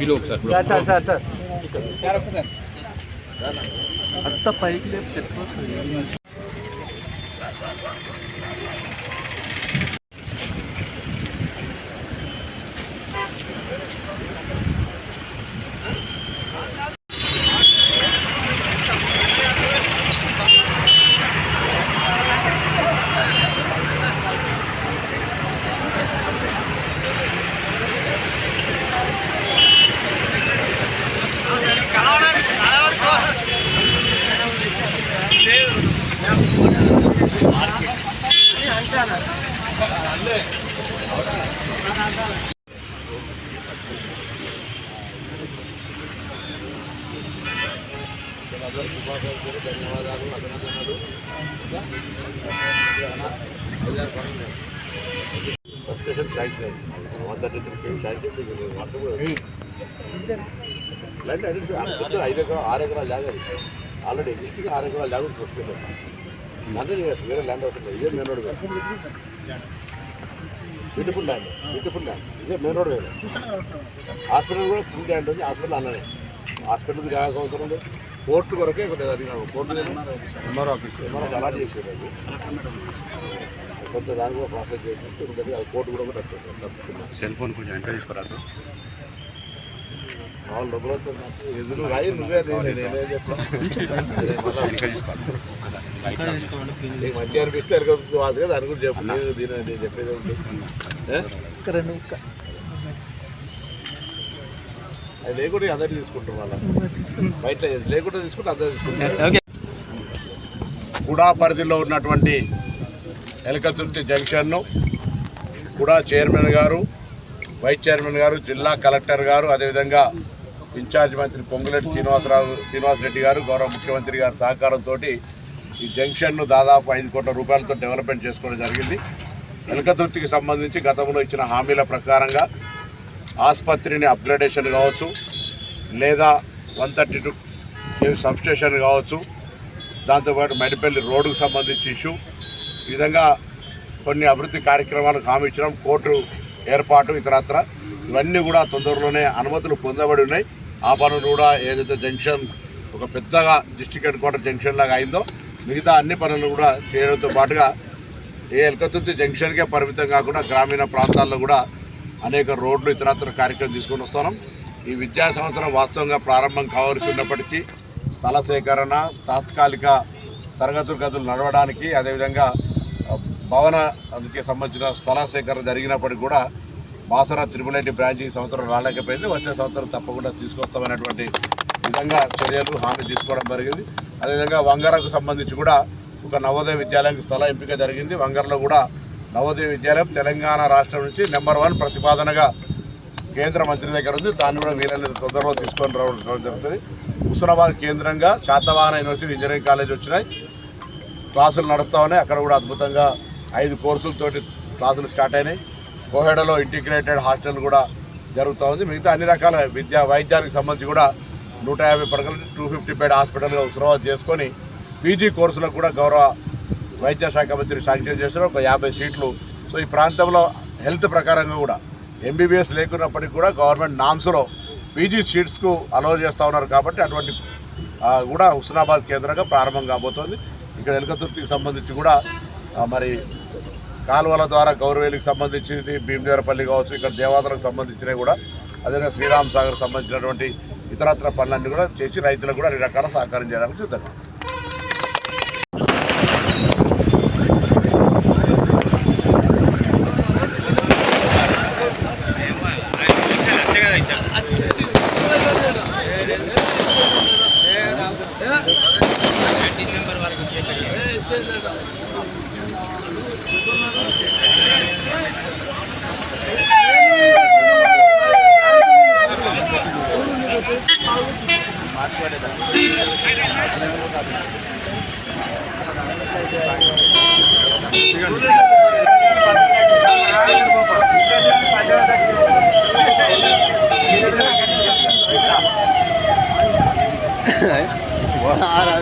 మీరు ఒకసారి sir sir sir sir అంత పైకి లేపితే ధన్యవాదాలు. అభినందనలు సబ్స్టేషన్ శాంక్షన్ అయింది వన్ శాంక్షన్ వాట్సాప్ ఐదు ఎకరాలు ఆరు ఎకరాలు ల్యాండ్ ఆల్రెడీ ఎగ్జిస్టింగ్ ఆరు ఎకరాలు ల్యాండ్ ఉంది అంటే వేరే ల్యాండ్ అవసరం లేదు ఇదే main road beautiful land beautiful land ఇదే మెయిన్ రోడ్ వేరే. హాస్పిటల్ కూడా ఫుల్ ల్యాండ్ ఉంది. హాస్పిటల్ అన్ననే. హాస్పిటల్కి జాగా అవసరం లేదు కోర్టు కొరకే court MR office MR allot చేసేది అది. కొంత దాని కూడా ప్రాసెస్ చేసి అది కోర్టు కూడా సెల్ ఫోన్ కొంచెం ఎంటర్ తీసుకురాదు వాళ్ళు ఎదురు రాయి నువ్వే నేను చెప్తాను మంచి అనిపిస్తే ఎరగదు వాసు కదా దాని గురించి చెప్పు. నేను దీని నేను చెప్పేది ఒక్క అది లేకుండా అందరు తీసుకుంటారు వాళ్ళ బయట లేకుండా తీసుకుంటే అందరు తీసుకుంటారు. కుడా పరిధిలో ఉన్నటువంటి ఎలకతుర్తి జంక్షన్ను కుడా చైర్మన్ గారు వైస్ చైర్మన్ గారు జిల్లా కలెక్టర్ గారు అదేవిధంగా ఇన్ఛార్జ్ మంత్రి పొంగులేటి శ్రీనివాసరావు శ్రీనివాసరెడ్డి గారు గౌరవ ముఖ్యమంత్రి గారి సహకారంతో ఈ జంక్షన్ను దాదాపు ఐదు కోట్ల రూపాయలతో డెవలప్మెంట్ చేసుకోవడం జరిగింది. వెలకతుర్తికి సంబంధించి గతంలో ఇచ్చిన హామీల ప్రకారంగా ఆసుపత్రిని అప్గ్రేడేషన్ కావచ్చు లేదా one thirty two KV substation కావచ్చు దాంతోపాటు మెడిపల్లి రోడ్డుకు సంబంధించి ఇష్యూ ఈ విధంగా కొన్ని అభివృద్ధి కార్యక్రమాలకు హామీ ఇచ్చినాం కోర్టు ఏర్పాటు ఇతరత్ర ఇవన్నీ కూడా తొందరలోనే అనుమతులు పొందబడి ఉన్నాయి. ఆ పనులు కూడా ఏదైతే జంక్షన్ ఒక పెద్దగా డిస్టిక్ హెడ్ క్వార్టర్ జంక్షన్ లాగా అయిందో మిగతా అన్ని పనులు కూడా చేయడంతో పాటుగా ఏ ఎల్కతుర్తి జంక్షన్కే పరిమితం కాకుండా గ్రామీణ ప్రాంతాల్లో కూడా అనేక రోడ్లు ఇతరత్ర కార్యక్రమం తీసుకొని వస్తున్నాం. ఈ విద్యా సంవత్సరం వాస్తవంగా ప్రారంభం కావాల్సి ఉన్నప్పటికీ స్థల సేకరణ తాత్కాలిక తరగతులు గదులు నడవడానికి అదేవిధంగా భవనానికి సంబంధించిన స్థల సేకరణ జరిగినప్పటికీ కూడా బాసరా త్రిపులైటి బ్రాంచ్ ఈ సంవత్సరం రాలేకపోయింది. వచ్చే సంవత్సరం తప్పకుండా తీసుకొస్తామనేటువంటి విధంగా చర్యలు హామీ తీసుకోవడం జరిగింది. అదేవిధంగా వంగరకు సంబంధించి కూడా ఒక నవోదయ విద్యాలయానికి స్థల ఎంపిక జరిగింది. వంగరలో కూడా నవోదయ విద్యాలయం తెలంగాణ రాష్ట్రం నుంచి నెంబర్ వన్ ప్రతిపాదనగా కేంద్ర మంత్రి దగ్గర ఉంది. దాన్ని కూడా వీలైనంత తొందరలో తీసుకొని రావడం జరుగుతుంది. హుస్నాబాద్ కేంద్రంగా శాతవాహన యూనివర్సిటీ ఇంజనీరింగ్ కాలేజ్ వచ్చినాయి. క్లాసులు నడుస్తూ ఉన్నాయి. అక్కడ కూడా అద్భుతంగా ఐదు కోర్సులతోటి క్లాసులు స్టార్ట్ అయినాయి. కోహెడలో ఇంటిగ్రేటెడ్ హాస్టల్ కూడా జరుగుతూ ఉంది. మిగతా అన్ని రకాల విద్యా వైద్యానికి సంబంధించి కూడా నూట యాభై పడకలు టూ ఫిఫ్టీ బెడ్ హాస్పిటల్గా ఉస్మాబాద్ చేసుకొని పీజీ కోర్సులకు కూడా గౌరవ వైద్య శాఖ మంత్రి శాంక్షన్ చేశారు. ఒక యాభై సీట్లు. సో ఈ ప్రాంతంలో హెల్త్ ప్రకారంగా కూడా ఎంబీబీఎస్ లేకున్నప్పటికీ కూడా గవర్నమెంట్ నామ్స్లో పీజీ సీట్స్కు అలో చేస్తూ ఉన్నారు కాబట్టి అటువంటి కూడా హుస్నాబాద్ కేంద్రంగా ప్రారంభం కాబోతోంది. ఇక్కడ ఎలకతుర్తికి సంబంధించి కూడా మరి కాలువల ద్వారా గౌరవేలికి సంబంధించినది భీమదేవరపల్లి కావచ్చు ఇక్కడ దేవాతలకు సంబంధించినవి కూడా అదేవిధంగా శ్రీరామ్ సాగర్ సంబంధించినటువంటి ఇతరత్ర పనులన్నీ కూడా చేసి రైతులకు కూడా అన్ని రకాల సహకారం చేయడానికి సిద్ధంగా డిసెంబర్ వరకు Wow,